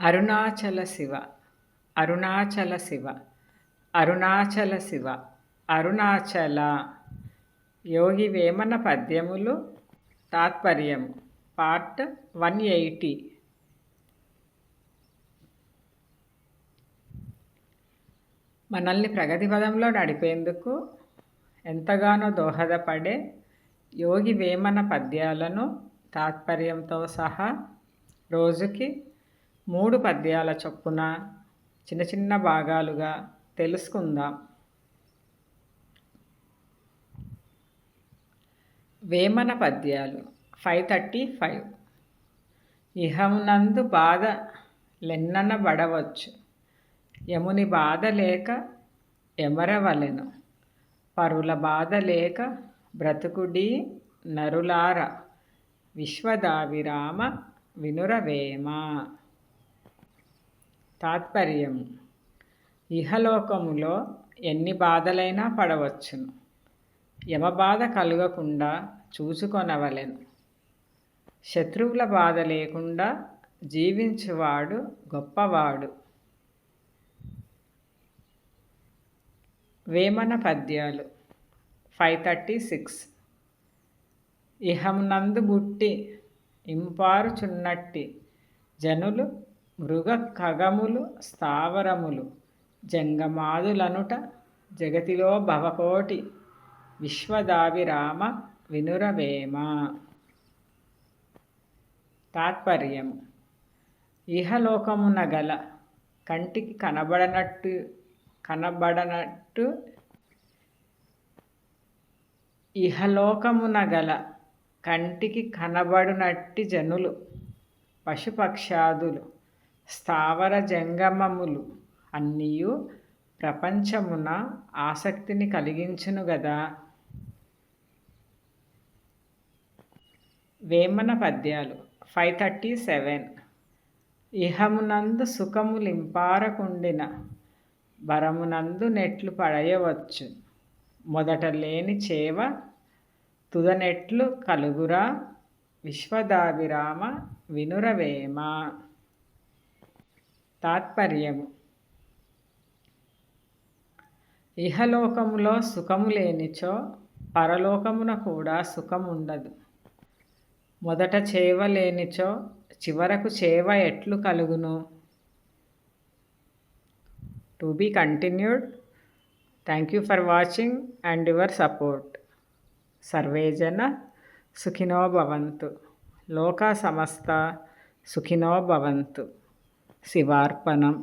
అరుణాచల శివ అరుణాచల శివ అరుణాచల శివ అరుణాచల. యోగి వేమన పద్యములు తాత్పర్యం part one eighty. మనల్ని ప్రగతి పదంలో నడిపేందుకు ఎంతగానో దోహదపడే యోగి వేమన పద్యాలను తాత్పర్యంతో సహా రోజుకి మూడు పద్యాల చొప్పున చిన్న చిన్న భాగాలుగా తెలుసుకుందాం. వేమన పద్యాలు ఫైవ్ థర్టీ ఫైవ్. ఇహమునందు బాధ లెన్ననబడవచ్చు యముని బాధ లేక ఎమరవలెను. పరుల బాధ లేక బ్రతుకుడి నరులార. విశ్వదావిరామ వినురవేమ. తాత్పర్యం. ఇహలోకములో ఎన్ని బాధలైనా పడవచ్చును. యమబాధ కలగకుండా చూసుకొనవలెను శత్రువుల బాధ లేకుండా జీవించువాడు గొప్పవాడు. వేమన పద్యాలు ఫైవ్ థర్టీ సిక్స్. ఇహమునందు బుట్టి ఇంపారుచున్నట్టి జనులు మృగ ఖగములు స్థావరములు జంగమాదులనుట జగతిలో భవకోటి విశ్వదావిరామ వినురవేమ. తాత్పర్యము. ఇహలోకమున గల కంటికి కనబడనట్టు కనబడనట్టు ఇహలోకమున గల కంటికి కనబడునట్టి జనులు పశుపక్షాదులు స్థావర జంగమములు అన్నీ ప్రపంచమున ఆసక్తిని కలిగించును గదా. వేమన పద్యాలు ఫైవ్ థర్టీ సెవెన్. ఇహమునందు సుఖములింపారకుండిన వరమునందు నెట్లు పడయవచ్చు. మొదట లేని చేవ తుదనెట్లు కలుగురా విశ్వదాభిరామ వినురవేమ. తాత్పర్యము. ఇహలోకములో సుఖము లేనిచో పరలోకమున కూడా సుఖం ఉండదు మొదట చేవ లేనిచో చివరకు చేవ ఎట్లు కలుగును? To be continued. Thank you for watching and your support. సర్వేజన సుఖినో భవంతు. లోక సమస్త సుఖినో భవంతు. शिवार्पणम्।